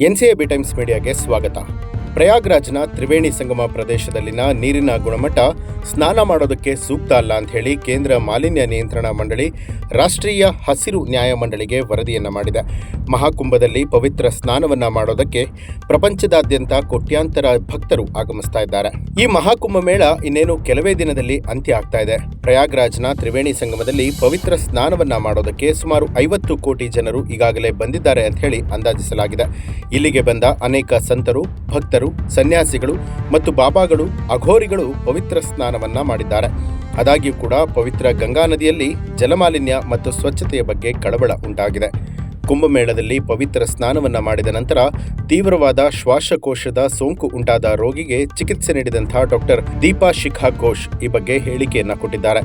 ಎನ್ಸಿಎಬಿ times ಮೀಡಿಯಾಗೆ ಸ್ವಾಗತ. ಪ್ರಯಾಗ್ರಾಜ್ನ ತ್ರಿವೇಣಿ ಸಂಗಮ ಪ್ರದೇಶದಲ್ಲಿನ ನೀರಿನ ಗುಣಮಟ್ಟ ಸ್ನಾನ ಮಾಡೋದಕ್ಕೆ ಸೂಕ್ತ ಅಲ್ಲ ಅಂತ ಹೇಳಿ ಕೇಂದ್ರ ಮಾಲಿನ್ಯ ನಿಯಂತ್ರಣ ಮಂಡಳಿ ರಾಷ್ಟ್ರೀಯ ಹಸಿರು ನ್ಯಾಯಮಂಡಳಿಗೆ ವರದಿಯನ್ನು ಮಾಡಿದೆ. ಮಹಾಕುಂಭದಲ್ಲಿ ಪವಿತ್ರ ಸ್ನಾನವನ್ನ ಮಾಡೋದಕ್ಕೆ ಪ್ರಪಂಚದಾದ್ಯಂತ ಕೋಟ್ಯಾಂತರ ಭಕ್ತರು ಆಗಮಿಸ್ತಾ ಇದ್ದಾರೆ. ಈ ಮಹಾಕುಂಭ ಮೇಳ ಇನ್ನೇನು ಕೆಲವೇ ದಿನದಲ್ಲಿ ಅಂತ್ಯ ಆಗ್ತಾ ಇದೆ. ಪ್ರಯಾಗ್ರಾಜ್ನ ತ್ರಿವೇಣಿ ಸಂಗಮದಲ್ಲಿ ಪವಿತ್ರ ಸ್ನಾನವನ್ನ ಮಾಡೋದಕ್ಕೆ ಸುಮಾರು ಐವತ್ತು ಕೋಟಿ ಜನರು ಈಗಾಗಲೇ ಬಂದಿದ್ದಾರೆ ಅಂತ ಹೇಳಿ ಅಂದಾಜಿಸಲಾಗಿದೆ. ಇಲ್ಲಿಗೆ ಬಂದ ಅನೇಕ ಸಂತರು, ಭಕ್ತರು, ಸನ್ಯಾಸಿಗಳು ಮತ್ತು ಬಾಬಾಗಳು, ಅಘೋರಿಗಳು ಪವಿತ್ರ ಸ್ನಾನವನ್ನ ಮಾಡಿದ್ದಾರೆ. ಆದಾಗ್ಯೂ ಕೂಡ ಪವಿತ್ರ ಗಂಗಾ ನದಿಯಲ್ಲಿ ಜಲಮಾಲಿನ್ಯ ಮತ್ತು ಸ್ವಚ್ಛತೆಯ ಬಗ್ಗೆ ಕಳವಳ ಉಂಟಾಗಿದೆ. ಕುಂಭಮೇಳದಲ್ಲಿ ಪವಿತ್ರ ಸ್ನಾನವನ್ನ ಮಾಡಿದ ನಂತರ ತೀವ್ರವಾದ ಶ್ವಾಸಕೋಶದ ಸೋಂಕು ಉಂಟಾದ ರೋಗಿಗೆ ಚಿಕಿತ್ಸೆ ನೀಡಿದಂತಹ ಡಾಕ್ಟರ್ ದೀಪಾ ಶಿಖಾ ಘೋಷ್ ಈ ಬಗ್ಗೆ ಹೇಳಿಕೆಯನ್ನ ಕೊಟ್ಟಿದ್ದಾರೆ.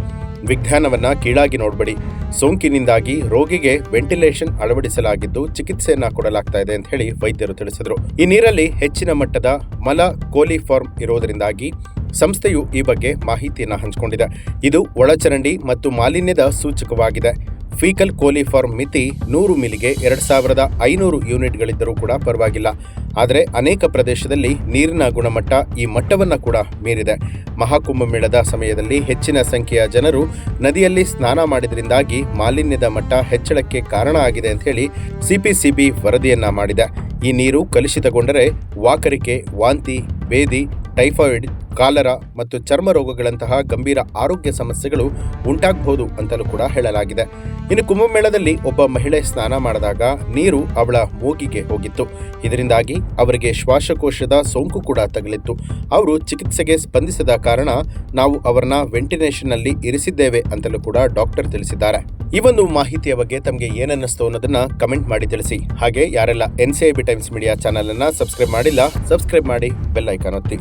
ವಿಜ್ಞಾನವನ್ನ ಕೀಳಾಗಿ ನೋಡಬೇಡಿ. ಸೋಂಕಿನಿಂದಾಗಿ ರೋಗಿಗೆ ವೆಂಟಿಲೇಷನ್ ಅಳವಡಿಸಲಾಗಿದ್ದು ಚಿಕಿತ್ಸೆಯನ್ನ ಕೊಡಲಾಗ್ತಾ ಇದೆ ಅಂತ ಹೇಳಿ ವೈದ್ಯರು ತಿಳಿಸಿದರು. ಈ ನೀರಲ್ಲಿ ಹೆಚ್ಚಿನ ಮಟ್ಟದ ಮಲ ಕೋಲಿಫಾರ್ಮ್ ಇರೋದರಿಂದಾಗಿ ಸಂಸ್ಥೆಯು ಈ ಬಗ್ಗೆ ಮಾಹಿತಿಯನ್ನು ಹಂಚಿಕೊಂಡಿದೆ. ಇದು ಒಳಚರಂಡಿ ಮತ್ತು ಮಾಲಿನ್ಯದ ಸೂಚಕವಾಗಿದೆ. ಫೀಕಲ್ ಕೋಲಿಫಾರ್ಮ್ ಮಿತಿ ನೂರು ಮಿಲಿಗೆ ಎರಡು ಸಾವಿರದ ಐನೂರು ಯೂನಿಟ್ಗಳಿದ್ದರೂ ಕೂಡ ಪರವಾಗಿಲ್ಲ. ಆದರೆ ಅನೇಕ ಪ್ರದೇಶದಲ್ಲಿ ನೀರಿನ ಗುಣಮಟ್ಟ ಈ ಮಟ್ಟವನ್ನು ಕೂಡ ಮೀರಿದೆ. ಮಹಾಕುಂಭ ಮೇಳದ ಸಮಯದಲ್ಲಿ ಹೆಚ್ಚಿನ ಸಂಖ್ಯೆಯ ಜನರು ನದಿಯಲ್ಲಿ ಸ್ನಾನ ಮಾಡಿದ್ರಿಂದಾಗಿ ಮಾಲಿನ್ಯದ ಮಟ್ಟ ಹೆಚ್ಚಳಕ್ಕೆ ಕಾರಣ ಆಗಿದೆ ಅಂತ ಹೇಳಿ ಸಿಪಿಸಿಬಿ ವರದಿಯನ್ನ ಮಾಡಿದೆ. ಈ ನೀರು ಕಲುಷಿತಗೊಂಡರೆ ವಾಕರಿಕೆ, ವಾಂತಿ, ಬೇದಿ ಟೈಫಾಯ್ಡ್, ಕಾಲರ ಮತ್ತು ಚರ್ಮ ರೋಗಗಳಂತಹ ಗಂಭೀರ ಆರೋಗ್ಯ ಸಮಸ್ಯೆಗಳು ಉಂಟಾಗಬಹುದು ಅಂತಲೂ ಕೂಡ ಹೇಳಲಾಗಿದೆ. ಇನ್ನು ಕುಂಭಮೇಳದಲ್ಲಿ ಒಬ್ಬ ಮಹಿಳೆ ಸ್ನಾನ ಮಾಡಿದಾಗ ನೀರು ಅವಳ ಮೂಗಿಗೆ ಹೋಗಿತ್ತು. ಇದರಿಂದಾಗಿ ಅವರಿಗೆ ಶ್ವಾಸಕೋಶದ ಸೋಂಕು ಕೂಡ ತಗುಲಿತ್ತು. ಅವರು ಚಿಕಿತ್ಸೆಗೆ ಸ್ಪಂದಿಸದ ಕಾರಣ ನಾವು ಅವರನ್ನ ವೆಂಟಿಲೇಷನ್ನಲ್ಲಿ ಇರಿಸಿದ್ದೇವೆ ಅಂತಲೂ ಕೂಡ ಡಾಕ್ಟರ್ ತಿಳಿಸಿದ್ದಾರೆ. ಈ ಒಂದು ಮಾಹಿತಿಯ ಬಗ್ಗೆ ತಮಗೆ ಏನನ್ನಿಸ್ತು ಅನ್ನೋದನ್ನ ಕಮೆಂಟ್ ಮಾಡಿ ತಿಳಿಸಿ. ಹಾಗೆ ಯಾರೆಲ್ಲ N C I B Times media channel ಅನ್ನ ಸಬ್ಸ್ಕ್ರೈಬ್ ಮಾಡಿಲ್ಲ, ಸಬ್ಸ್ಕ್ರೈಬ್ ಮಾಡಿ ಬೆಲ್ ಐಕಾನ್ ಒತ್ತಿ.